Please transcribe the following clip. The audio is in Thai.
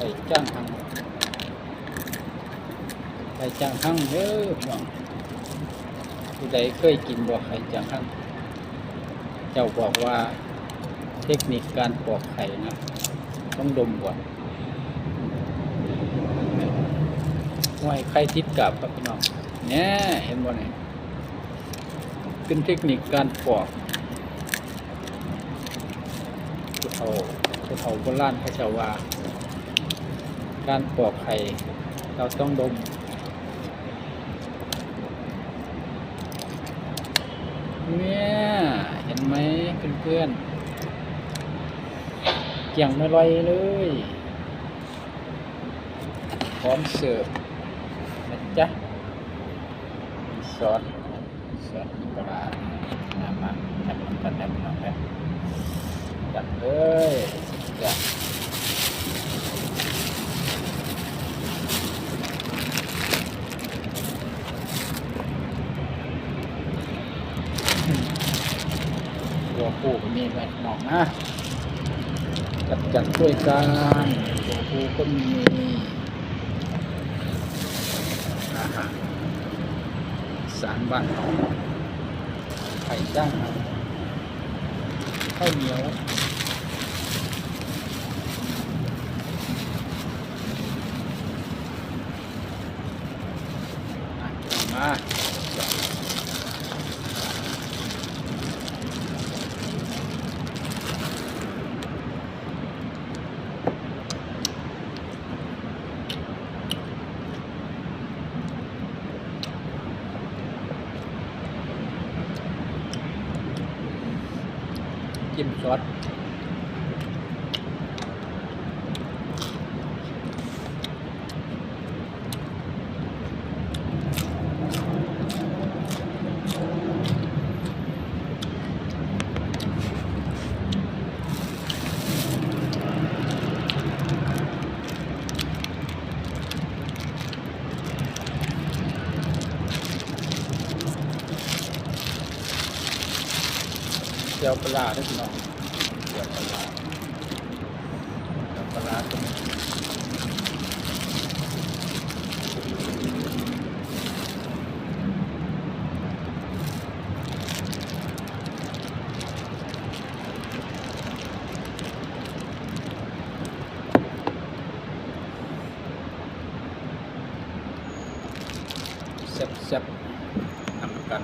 ข่จ้างหังไข่จ้างหังเด้อพี่น้องผู้ใดเคยกินบ่ไข่จ้างหังเจ้าบอกว่าเทคนิคการปอกไข่นะ ต้องดมก่อนห้วยไข่ติดกับครับพี่น้องเนี่ยเห็นบ่เนี่ยเป็นเทคนิคการปอกผู้เฒ่าผู้เฒ่าโบราณเขาจะว่า การปอกไข่ เราต้องดม เนี่ย เห็นไหมเพื่อนๆเกี่ยงไม่ลอยเลย พร้อมเสิร์ฟนะจ๊ะซอสซอสปลาร้ามามาจัดน้ำกันได้พี่น้องนะจัดเลยจัด ตัวผู้ก็มีไว้น้องนะจัดจัดช่วยกันตัวผู้ก็มีสารบ้านเราไข่จ้างข้าวเหนียวมา จิ้มซอส เจียวปลาร้าด้วยพี่น้องเจียวปลาเจียวปลาร้าตรงนี้แซ่บๆนำกัน